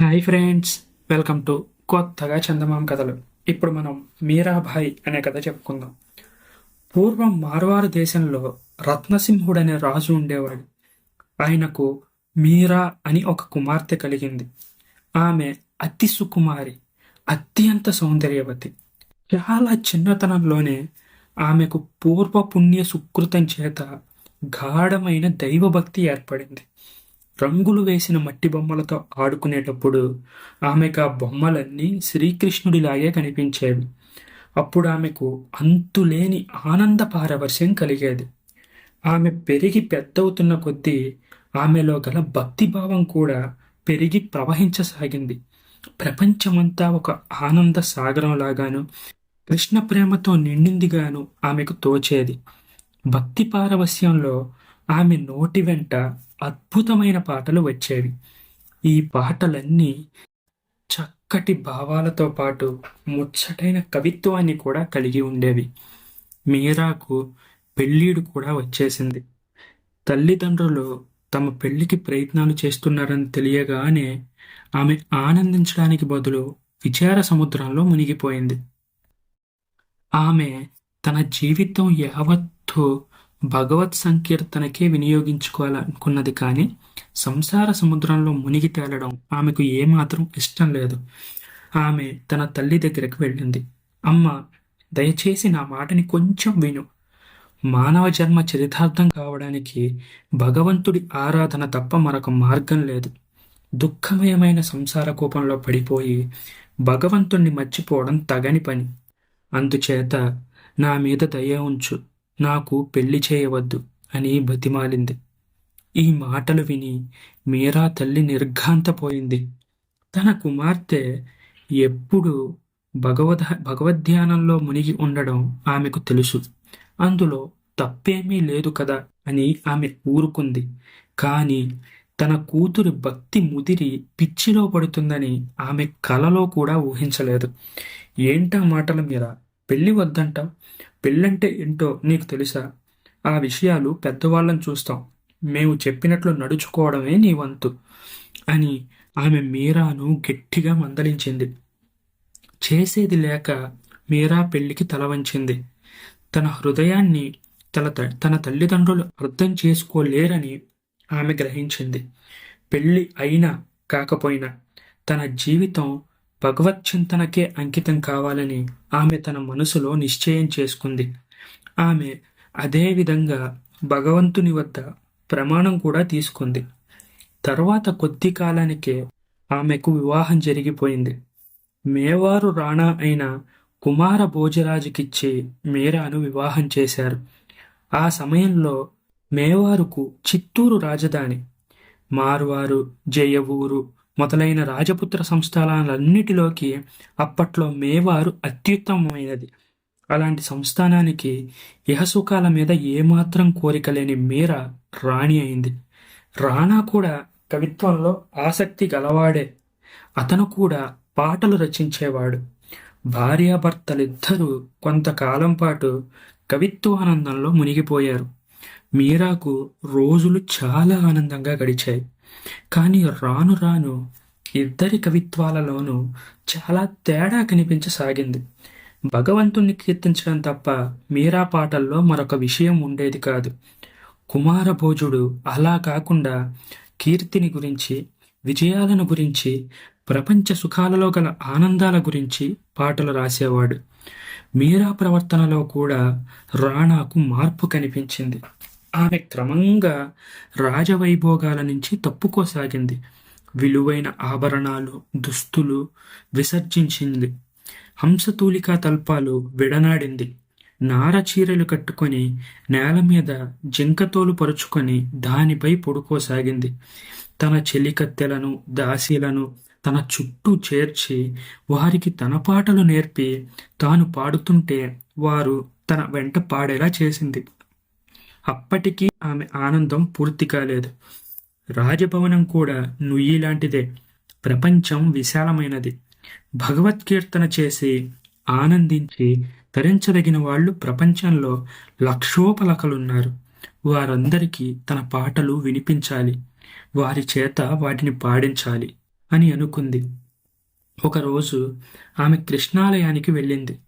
Hi friends welcome to కొత్తగా చందమామ కథలు. ఇప్పుడు మనం మీరాభాయ్ అనే కథ చెప్పుకుందాం. పూర్వం మార్వారు దేశంలో రత్నసింహుడు అనే రాజు ఉండేవాడు. ఆయనకు మీరా అని ఒక కుమార్తె కలిగింది. ఆమె అతి సుకుమారి అత్యంత సౌందర్యవతి. చాలా చిన్నతనంలోనే ఆమెకు పూర్వ పుణ్య సుకృతం చేత గాఢమైన దైవభక్తి ఏర్పడింది. రంగులు వేసిన మట్టి బొమ్మలతో ఆడుకునేటప్పుడు ఆమెకు ఆ బొమ్మలన్నీ శ్రీకృష్ణుడిలాగే కనిపించేవి. అప్పుడు ఆమెకు అంతులేని ఆనంద పారవశ్యం కలిగేది. ఆమె పెరిగి పెద్దవుతున్న కొద్దీ ఆమెలో గల భక్తిభావం కూడా పెరిగి ప్రవహించసాగింది. ప్రపంచమంతా ఒక ఆనంద సాగరంలాగాను కృష్ణ ప్రేమతో నిండిందిగాను ఆమెకు తోచేది. భక్తి పారవస్యంలో ఆమె నోటి వెంట అద్భుతమైన పాటలు వచ్చేవి. ఈ పాటలన్నీ చక్కటి భావాలతో పాటు ముచ్చటైన కవిత్వాన్ని కూడా కలిగి ఉండేవి. మీరాకు పెళ్ళీడు కూడా వచ్చేసింది. తల్లిదండ్రులు తమ పెళ్ళికి ప్రయత్నాలు చేస్తున్నారని తెలియగానే ఆమె ఆనందించడానికి బదులు విచార సముద్రంలో మునిగిపోయింది. ఆమె తన జీవితం యావత్తు భగవత్ సంకీర్తనకే వినియోగించుకోవాలనుకున్నది కానీ సంసార సముద్రంలో మునిగి తేలడం ఆమెకు ఏమాత్రం ఇష్టం లేదు. ఆమె తన తల్లి దగ్గరకు వెళ్ళింది. అమ్మ దయచేసి నా మాటని కొంచెం విను. మానవ జన్మ చరితార్థం కావడానికి భగవంతుడి ఆరాధన తప్ప మరొక మార్గం లేదు. దుఃఖమయమైన సంసార కోపంలో పడిపోయి భగవంతుణ్ణి మర్చిపోవడం తగని పని. అందుచేత నా మీద దయ ఉంచు. నాకు పెళ్ళి చేయవద్దు అని బతిమాలింది. ఈ మాటలు విని మీరా తల్లి నిర్ఘాంతపోయింది. తన కుమార్తె ఎప్పుడు భగవద్ భగవద్ధ్యానంలో మునిగి ఉండడం ఆమెకు తెలుసు. అందులో తప్పేమీ లేదు కదా అని ఆమె ఊరుకుంది. కానీ తన కూతురు భక్తి ముదిరి పిచ్చిలో పడుతుందని ఆమె కలలో కూడా ఊహించలేదు. ఏంటా మాటల మీద పెళ్ళి వద్దంటావు? పెళ్ళంటే ఏంటో నీకు తెలుసా? ఆ విషయాలు పెద్దవాళ్ళని చూస్తాం. మేము చెప్పినట్లు నడుచుకోవడమే నీ వంతు అని ఆమె మీరాను గట్టిగా మందలించింది. చేసేది లేక మీరా పెళ్ళికి తల వంచింది. తన హృదయాన్ని తన తన తల్లిదండ్రులు అర్థం చేసుకోలేరని ఆమె గ్రహించింది. పెళ్ళి అయినా కాకపోయినా తన జీవితం భగవత్ చింతనకే అంకితం కావాలని ఆమె తన మనసులో నిశ్చయం చేసుకుంది. ఆమె అదే విధంగా భగవంతుని వద్ద ప్రమాణం కూడా తీసుకుంది. తర్వాత కొద్ది కాలానికే ఆమెకు వివాహం జరిగిపోయింది. మేవారు రాణా అయిన కుమార భోజరాజుకిచ్చి మీరాను వివాహం చేశారు. ఆ సమయంలో మేవారుకు చిత్తూరు రాజధాని మార్వారు జయవూరు మొదలైన రాజపుత్ర సంస్థానాలన్నిటిలోకి అప్పట్లో మేవారు అత్యుత్తమమైనది. అలాంటి సంస్థానానికి ఇహసుఖాల మీద ఏమాత్రం కోరిక లేని మీర రాణి అయింది. రాణా కూడా కవిత్వంలో ఆసక్తి గలవాడే. అతను కూడా పాటలు రచించేవాడు. భార్యాభర్తలిద్దరూ కొంతకాలం పాటు కవిత్వానందంలో మునిగిపోయారు. మీరాకు రోజులు చాలా ఆనందంగా గడిచాయి. కానీ రాను రాను ఇద్దరి కవిత్వాలలోనూ చాలా తేడా కనిపించసాగింది. భగవంతుణ్ణి కీర్తించడం తప్ప మీరా పాటల్లో మరొక విషయం ఉండేది కాదు. కుమారభోజుడు అలా కాకుండా కీర్తిని గురించి విజయాలను గురించి ప్రపంచ సుఖాలలో గల ఆనందాల గురించి పాటలు రాసేవాడు. మీరా ప్రవర్తనలో కూడా రాణాకు మార్పు కనిపించింది. ఆమె క్రమంగా రాజవైభోగాల నుంచి తప్పుకోసాగింది. విలువైన ఆభరణాలు దుస్తులు విసర్జించింది. హంసతూలికా తల్పాలు విడనాడింది. నార చీరలు కట్టుకొని నేల మీద జింకతోలు పరుచుకొని దానిపై పడుకోసాగింది. తన చెలికత్తెలను దాసీలను తన చుట్టూ చేర్చి వారికి తన పాటలు నేర్పి తాను పాడుతుంటే వారు తన వెంట పాడేలా చేసింది. అప్పటికీ ఆమె ఆనందం పూర్తి కాలేదు. రాజభవనం కూడా నుయ్యి లాంటిదే ప్రపంచం విశాలమైనది. భగవత్కీర్తన చేసి ఆనందించి తరించదగిన వాళ్ళు ప్రపంచంలో లక్షోపలకలున్నారు. వారందరికీ తన పాటలు వినిపించాలి. వారి చేత వాటిని పాడించాలి అని అనుకుంది. ఒకరోజు ఆమె కృష్ణాలయానికి వెళ్ళింది.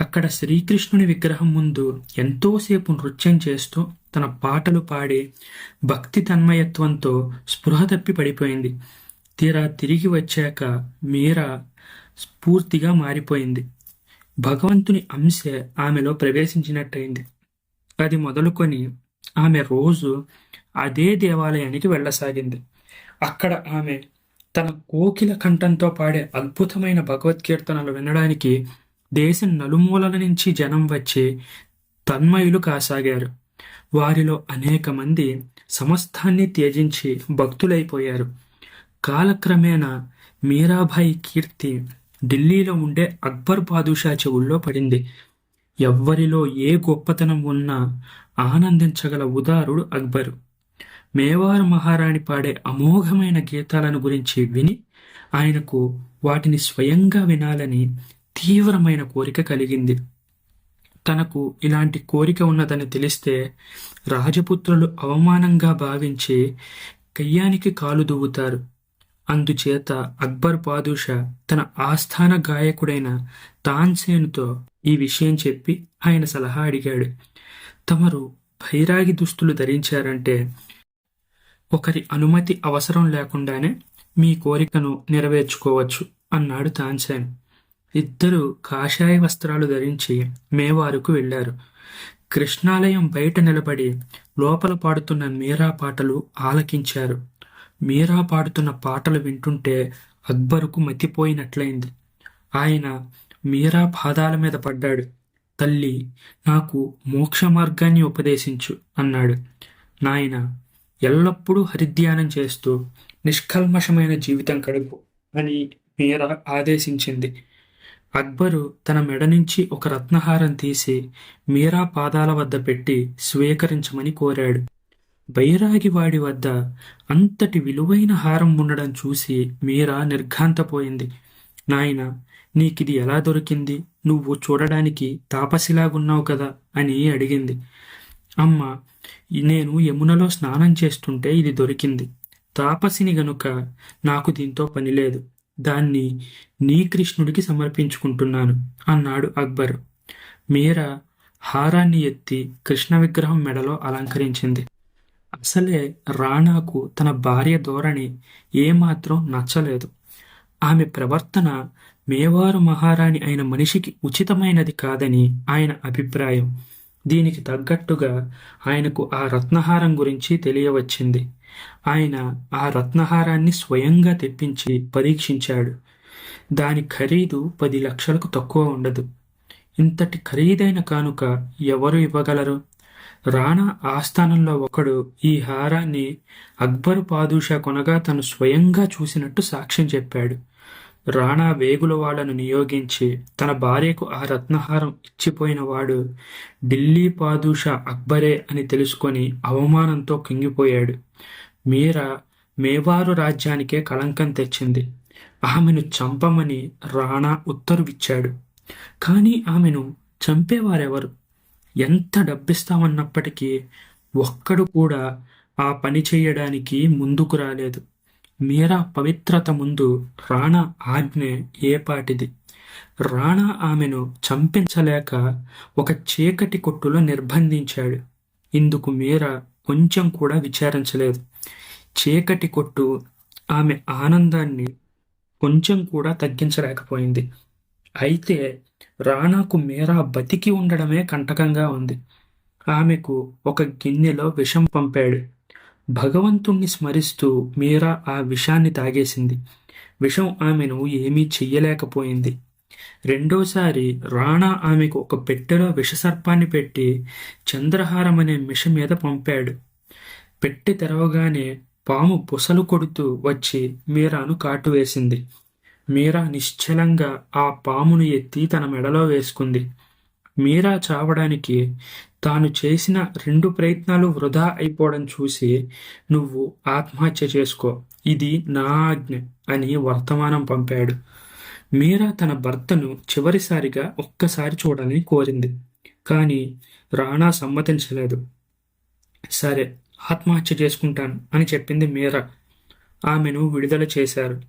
అక్కడ శ్రీకృష్ణుని విగ్రహం ముందు ఎంతోసేపు నృత్యం చేస్తూ తన పాటలు పాడి భక్తి తన్మయత్వంతో స్పృహ తప్పి పడిపోయింది. తీరా తిరిగి వచ్చాక మీరా స్ఫూర్తిగా మారిపోయింది. భగవంతుని అంశ ఆమెలో ప్రవేశించినట్టయింది. అది మొదలుకొని ఆమె రోజు అదే దేవాలయానికి వెళ్ళసాగింది. అక్కడ ఆమె తన కోకిల కంఠంతో పాడే అద్భుతమైన భగవద్కీర్తనలు వినడానికి దేశం నలుమూలల నుంచి జనం వచ్చి తన్మయులు కాసాగారు. వారిలో అనేక మంది సమస్తాన్ని త్యజించి భక్తులైపోయారు. కాలక్రమేణా మీరాబాయి కీర్తి ఢిల్లీలో ఉండే అక్బర్ పాదుషా చెవుల్లో పడింది. ఎవ్వరిలో ఏ గొప్పతనం ఉన్నా ఆనందించగల ఉదారుడు అక్బరు. మేవారు మహారాణి పాడే అమోఘమైన గీతాలను గురించి విని ఆయనకు వాటిని స్వయంగా వినాలని తీవ్రమైన కోరిక కలిగింది. తనకు ఇలాంటి కోరిక ఉన్నదని తెలిస్తే రాజపుత్రులు అవమానంగా భావించి కయ్యానికి కాలు దువ్వుతారు అందుచేత అక్బర్ పాదుషా తన ఆస్థాన గాయకుడైన తాన్సేనుతో ఈ విషయం చెప్పి ఆయన సలహా అడిగాడు. తమరు భైరాగి దుస్తులు ధరించారంటే ఒకరి అనుమతి అవసరం లేకుండానే మీ కోరికను నెరవేర్చుకోవచ్చు అన్నాడు తాన్సేన్. ఇద్దరు కాషాయ వస్త్రాలు ధరించి మేవారుకు వెళ్ళారు. కృష్ణాలయం బయట నిలబడి లోపల పాడుతున్న మీరా పాటలు ఆలకించారు. మీరా పాడుతున్న పాటలు వింటుంటే అక్బరుకు మతిపోయినట్లయింది. ఆయన మీరా పాదాల మీద పడ్డాడు. తల్లి నాకు మోక్ష మార్గాన్ని ఉపదేశించు అన్నాడు. నాయన ఎల్లప్పుడూ హరిధ్యానం చేస్తూ నిష్కల్మషమైన జీవితం గడుపు అని మీరా ఆదేశించింది. అక్బరు తన మెడ నుంచి ఒక రత్నహారం తీసి మీరా పాదాల వద్ద పెట్టి స్వీకరించమని కోరాడు. బైరాగివాడి వద్ద అంతటి విలువైన హారం ఉండడం చూసి మీరా నిర్ఘాంతపోయింది. నాయన నీకిది ఎలా దొరికింది? నువ్వు చూడడానికి తాపసిలాగున్నావు కదా అని అడిగింది. అమ్మ నేను యమునలో స్నానం చేస్తుంటే ఇది దొరికింది. తాపసిని గనుక నాకు దీంతో పనిలేదు దాన్ని నీ కృష్ణుడికి సమర్పించుకుంటున్నాను అన్నాడు అక్బర్. మీరా హారాన్ని ఎత్తి కృష్ణ విగ్రహం మెడలో అలంకరించింది. అసలే రాణాకు తన భార్య ధోరణి ఏమాత్రం నచ్చలేదు. ఆమె ప్రవర్తన మేవారు మహారాణి అయిన మనిషికి ఉచితమైనది కాదని ఆయన అభిప్రాయం. దీనికి తగ్గట్టుగా ఆయనకు ఆ రత్నహారం గురించి తెలియవచ్చింది. ఆయన ఆ రత్నహారాన్ని స్వయంగా తెప్పించి పరీక్షించాడు. దాని ఖరీదు పది లక్షలకు తక్కువ ఉండదు. ఇంతటి ఖరీదైన కానుక ఎవరు ఇవ్వగలరు? రాణా ఆస్థానంలో ఒకడు ఈ హారాన్ని అక్బరు పాదుషా కొనగా తను స్వయంగా చూసినట్టు సాక్ష్యం చెప్పాడు. రాణా వేగుల వాళ్ళను నియోగించి తన భార్యకు ఆ రత్నహారం ఇచ్చిపోయినవాడు ఢిల్లీ పాదుషా అక్బరే అని తెలుసుకొని అవమానంతో కింగిపోయాడు. మీరా మేవారు రాజ్యానికే కళంకం తెచ్చింది. ఆమెను చంపమని రాణా ఉత్తర్విచ్చాడు. కానీ ఆమెను చంపేవారెవరు? ఎంత డబ్బిస్తామన్నప్పటికీ ఒక్కడు కూడా ఆ పని చేయడానికి ముందుకు రాలేదు. మీరా పవిత్రత ముందు రాణా ఆజ్ఞ ఏపాటిది రాణా ఆమెను చంపించలేక ఒక చీకటి కొట్టులో నిర్బంధించాడు. ఇందుకు మీరా కొంచెం కూడా విచారించలేదు చీకటి కొట్టు ఆమె ఆనందాన్ని కొంచెం కూడా తగ్గించలేకపోయింది. అయితే రాణాకు మీరా బతికి ఉండడమే కంటకంగా ఉంది. ఆమెకు ఒక గిన్నెలో విషం పంపాడు. భగవంతుణ్ణి స్మరిస్తూ మీరా ఆ విషాన్ని తాగేసింది. విషం ఆమెను ఏమీ చెయ్యలేకపోయింది. రెండోసారి రాణా ఆమెకు ఒక పెట్టెలో విషసర్పాన్ని పెట్టి చంద్రహారం అనే మిష మీద పంపాడు. పెట్టి తెరవగానే పాము పుసలు కొడుతూ వచ్చి మీరాను కాటువేసింది మీరా నిశ్చలంగా ఆ పామును ఎత్తి తన మెడలో వేసుకుంది. మీరా చావడానికి తాను చేసిన రెండు ప్రయత్నాలు వృధా అయిపోవడం చూసి నువ్వు ఆత్మహత్య చేసుకో. ఇది నా ఆజ్ఞ అని వర్తమానం పంపాడు. మీరా తన భర్తను చివరిసారిగా ఒక్కసారి చూడాలని కోరింది. కానీ రాణా సమ్మతించలేదు. సరే ఆత్మహత్య చేసుకుంటాను అని చెప్పింది మీరా. ఆమెను విడుదల చేశారు.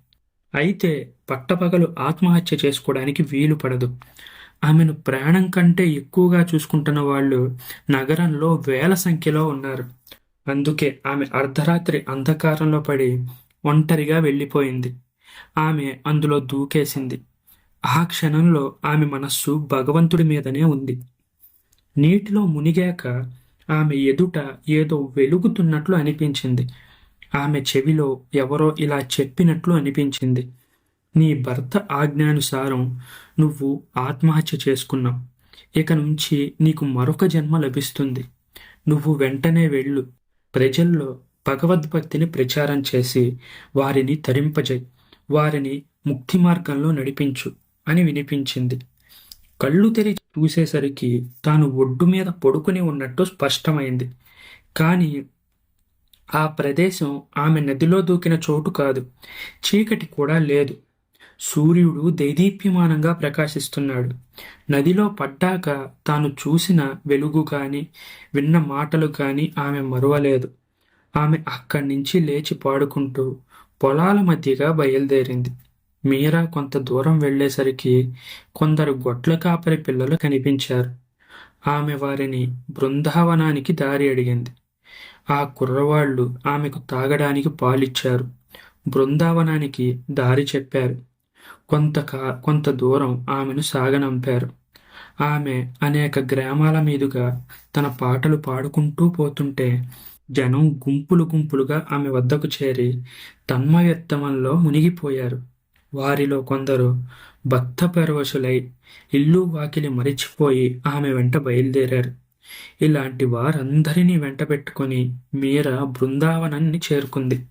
అయితే పట్టపగలు ఆత్మహత్య చేసుకోవడానికి వీలు పడదు. ఆమెను ప్రాణం కంటే ఎక్కువగా చూసుకుంటున్న వాళ్ళు నగరంలో వేల సంఖ్యలో ఉన్నారు. అందుకే ఆమె అర్ధరాత్రి అంధకారంలో పడి ఒంటరిగా వెళ్ళిపోయింది. ఆమె అందులో దూకేసింది. ఆ క్షణంలో ఆమె మనస్సు భగవంతుడి మీదనే ఉంది. నీటిలో మునిగాక ఆమె ఎదుట ఏదో వెలుగుతున్నట్లు అనిపించింది. ఆమె చెవిలో ఎవరో ఇలా చెప్పినట్లు అనిపించింది. నీ భర్త ఆజ్ఞానుసారం నువ్వు ఆత్మహత్య చేసుకున్నావు. ఇక నుంచి నీకు మరొక జన్మ లభిస్తుంది. నువ్వు వెంటనే వెళ్ళు. ప్రజల్లో భగవద్భక్తిని ప్రచారం చేసి వారిని తరింపజేయి. వారిని ముక్తి మార్గంలో నడిపించు అని వినిపించింది. కళ్ళు తెరిచి చూసేసరికి తాను ఒడ్డు మీద పడుకుని ఉన్నట్టు స్పష్టమైంది. కానీ ఆ ప్రదేశం ఆమె నదిలో దూకిన చోటు కాదు. చీకటి కూడా లేదు. సూర్యుడు దైదీప్యమానంగా ప్రకాశిస్తున్నాడు. నదిలో పడ్డాక తాను చూసిన వెలుగు కానీ విన్న మాటలు కానీ ఆమె మరువలేదు. ఆమె అక్కడి నుంచి లేచి పాడుకుంటూ పొలాల మధ్యగా బయలుదేరింది. మీరా కొంత దూరం వెళ్ళేసరికి కొందరు గొడ్ల కాపరి పిల్లలు కనిపించారు. ఆమె వారిని బృందావనానికి దారి అడిగింది. ఆ కుర్రవాళ్ళు ఆమెకు తాగడానికి పాలిచ్చారు. బృందావనానికి దారి చెప్పారు. కొంత కొంత దూరం ఆమెను సాగనంపారు. ఆమె అనేక గ్రామాల మీదుగా తన పాటలు పాడుకుంటూ పోతుంటే జనం గుంపులు గుంపులుగా ఆమె వద్దకు చేరి తన్మయత్తమంలో మునిగిపోయారు. వారిలో కొందరు భక్త పరవశులై ఇల్లు వాకిలి మరిచిపోయి ఆమె వెంట బయలుదేరారు. ఇలాంటి వారందరినీ వెంట పెట్టుకుని మీర బృందావనాన్ని చేరుకుంది.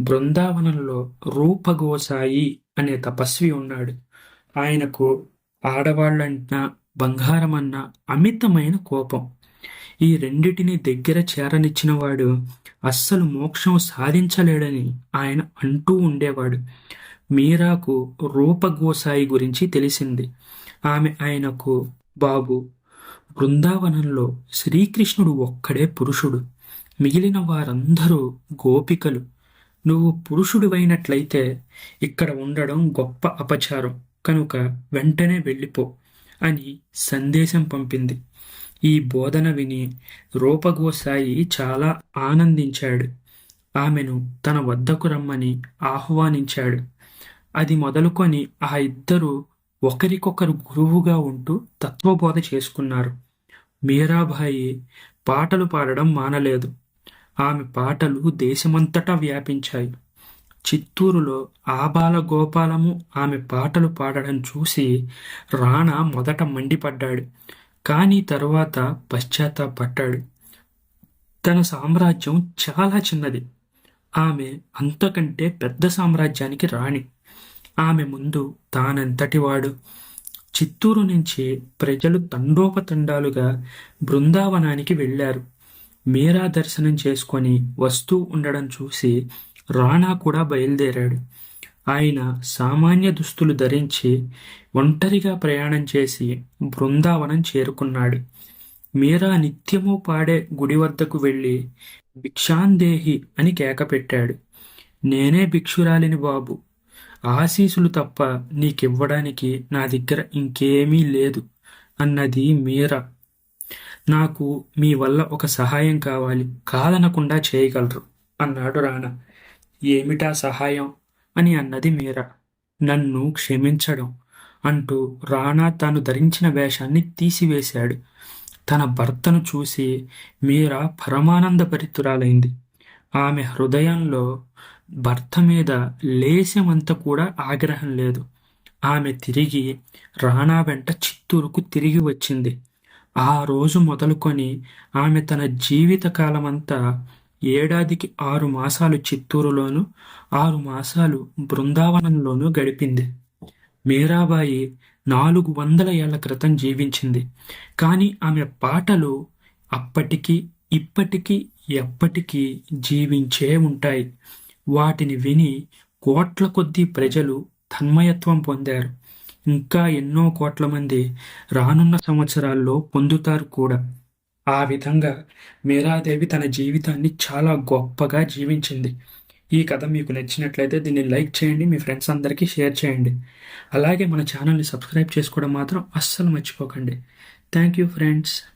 బృందావనంలో రూపగోసాయి అనే తపస్వి ఉన్నాడు. ఆయనకు ఆడవాళ్ళంటున్నా బంగారమన్న అమితమైన కోపం. ఈ రెండిటిని దగ్గర చేరనిచ్చినవాడు అస్సలు మోక్షం సాధించలేడని ఆయన అంటూ ఉండేవాడు. మీరాకు రూపగోసాయి గురించి తెలిసింది. ఆమె ఆయనకు బాబు బృందావనంలో శ్రీకృష్ణుడు ఒక్కడే పురుషుడు. మిగిలిన వారందరూ గోపికలు. నువ్వు పురుషుడివైనట్లయితే ఇక్కడ ఉండడం గొప్ప అపచారం. కనుక వెంటనే వెళ్ళిపో అని సందేశం పంపింది. ఈ బోధన విని రూపగోసాయి చాలా ఆనందించాడు. ఆమెను తన వద్దకు రమ్మని ఆహ్వానించాడు. అది మొదలుకొని ఆ ఇద్దరు ఒకరికొకరు గురువుగా ఉంటూ తత్వబోధ చేసుకున్నారు. మీరాబాయి పాటలు పాడడం మానలేదు. ఆమె పాటలు దేశమంతటా వ్యాపించాయి. చిత్తూరులో ఆబాల గోపాలము ఆమె పాటలు పాడడం చూసి రాణా మొదట మండిపడ్డాడు. కానీ తరువాత పశ్చాత్తాపడ్డాడు. తన సామ్రాజ్యం చాలా చిన్నది. ఆమె అంతకంటే పెద్ద సామ్రాజ్యానికి రాణి. ఆమె ముందు తానంతటివాడు చిత్తూరు నుంచి ప్రజలు తండోపతండాలుగా బృందావనానికి వెళ్ళారు. మీరా దర్శనం చేసుకొని వస్తూ ఉండడం చూసి రాణా కూడా బయలుదేరాడు. ఆయన సామాన్య దుస్తులు ధరించి ఒంటరిగా ప్రయాణం చేసి బృందావనం చేరుకున్నాడు. మీరా నిత్యము పాడే గుడి వద్దకు వెళ్ళి భిక్షాందేహి అని కేకపెట్టాడు నేనే భిక్షురాలిని బాబు. ఆశీసులు తప్ప నీకివ్వడానికి నా దగ్గర ఇంకేమీ లేదు అన్నది మీరా నాకు మీ వల్ల ఒక సహాయం కావాలి. కాదనకుండా చేయగలరు అన్నాడు రాణా. ఏమిటా సహాయం? అని అన్నది మీరా. నన్ను క్షమించడం అంటూ రాణా తాను ధరించిన వేషాన్ని తీసివేశాడు. తన భర్తను చూసి మీరా పరమానందభరితురాలైంది ఆమె హృదయంలో భర్త మీద లేశమంత కూడా ఆగ్రహం లేదు. ఆమె తిరిగి రాణా వెంట చిత్తూరుకు తిరిగి వచ్చింది. ఆ రోజు మొదలుకొని ఆమె తన జీవిత కాలమంతా ఏడాదికి ఆరు మాసాలు చిత్తూరులోను ఆరు మాసాలు బృందావనంలోనూ గడిపింది. మీరాబాయి నాలుగు వందల ఏళ్ళ క్రితం జీవించింది. కానీ ఆమె పాటలు అప్పటికీ ఇప్పటికీ ఎప్పటికీ జీవించే ఉంటాయి. వాటిని విని కోట్ల కొద్దీ ప్రజలు తన్మయత్వం పొందారు. ఇంకా ఎన్నో కోట్ల మంది రానున్న సంవత్సరాల్లో పొందుతారు కూడా. ఆ విధంగా మీరాదేవి తన జీవితాన్ని చాలా గొప్పగా జీవించింది. ఈ కథ మీకు నచ్చినట్లయితే దీన్ని లైక్ చేయండి మీ ఫ్రెండ్స్ అందరికీ షేర్ చేయండి. అలాగే మన ఛానల్ని సబ్స్క్రైబ్ చేసుకోవడం మాత్రం అస్సలు మర్చిపోకండి. Thank you friends.